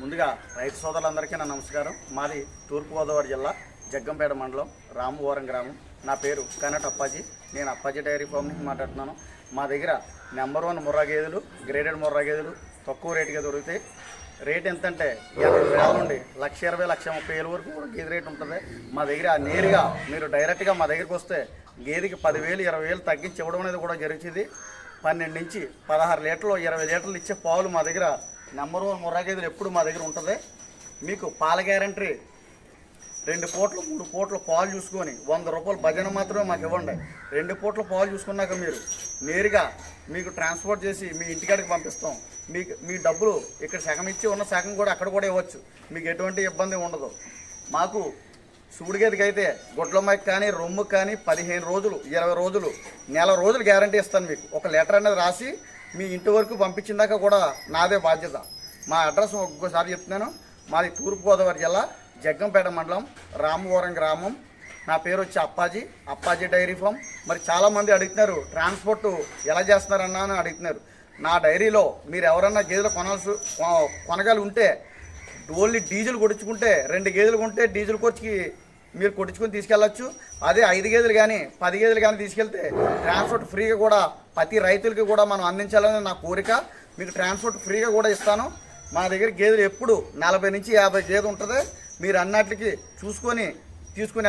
ముందుగా రైతు సోదరులందరికీ నా నమస్కారం. మాది తూర్పుగోదావరి జిల్లా జగ్గంపేట మండలం రామవరం గ్రామం. నా పేరు కనట్ అప్పాజీ. నేను అప్పాజీ డైరీ ఫామ్ నుంచి మాట్లాడుతున్నాను. మా దగ్గర నెంబర్ వన్ ముర్రా గేదెలు గ్రేడెడ్ ముర్రా గేదెలు తక్కువ రేటుగా దొరుకుతాయి. రేట్ ఎంతంటే ఎనభై వేల నుండి లక్ష ఇరవై లక్ష ముప్పై వేల వరకు కూడా గేదె రేట్ ఉంటుంది. మా దగ్గర నేరుగా మీరు డైరెక్ట్గా మా దగ్గరికి వస్తే గేదెకి పదివేలు ఇరవై వేలు తగ్గించి ఇవ్వడం అనేది కూడా జరుగుతుంది. పన్నెండు నుంచి పదహారు లీటర్లు ఇరవై లీటర్లు ఇచ్చే పాలు మా దగ్గర నెంబర్ వన్ ముర్రా గేదెలు ఎప్పుడు మా దగ్గర ఉంటుంది. మీకు పాల గ్యారంటీ. రెండు పూట్లు మూడు పూట్ల పాలు చూసుకొని వంద రూపాయలు భజన మాత్రమే మాకు ఇవ్వండి. రెండు పూట్ల పాలు చూసుకున్నాక మీరు నేరుగా మీకు ట్రాన్స్పోర్ట్ చేసి మీ ఇంటికాడికి పంపిస్తాం. మీకు మీ డబ్బులు ఇక్కడ సగం ఇచ్చి ఉన్న సగం కూడా అక్కడ కూడా ఇవ్వచ్చు. మీకు ఎటువంటి ఇబ్బంది ఉండదు. మాకు సూడిగేదికి అయితే గుడ్లమ్మకి కానీ రొమ్ముకి కానీ పదిహేను రోజులు ఇరవై రోజులు నెల రోజులు గ్యారంటీ ఇస్తాను మీకు. ఒక లెటర్ అనేది రాసి మీ ఇంటి వరకు పంపించిందాక కూడా నాదే బాధ్యత. మా అడ్రస్ ఒక్కోసారి చెప్తున్నాను. మాది తూర్పుగోదావరి జిల్లా జగ్గంపేట మండలం రామవరం గ్రామం. నా పేరు వచ్చి అప్పాజీ. Appaji dairy farm. మరి చాలామంది అడుగుతున్నారు ట్రాన్స్పోర్ట్ ఎలా చేస్తున్నారన్నా అని అడుగుతున్నారు. నా డైరీలో మీరు ఎవరన్నా గేదెలు కొనాల్సి కొ- కొనగలి ఉంటే ఓన్లీ డీజిల్ కొట్టించుకుంటే రెండు గేదెలు కొంటే డీజిల్ కొచ్చి మీరు కొట్టించుకుని తీసుకెళ్ళచ్చు. అదే ఐదు గేదెలు కానీ పది గేదెలు కానీ తీసుకెళ్తే ట్రాన్స్పోర్ట్ ఫ్రీగా కూడా ప్రతి రైతులకి కూడా మనం అందించాలని నా కోరిక. మీకు ట్రాన్స్పోర్ట్ ఫ్రీగా కూడా ఇస్తాను. మా దగ్గర గేదెలు ఎప్పుడు నలభై నుంచి యాభై గేదె ఉంటుంది. మీరు అన్నట్లకి చూసుకొని తీసుకుని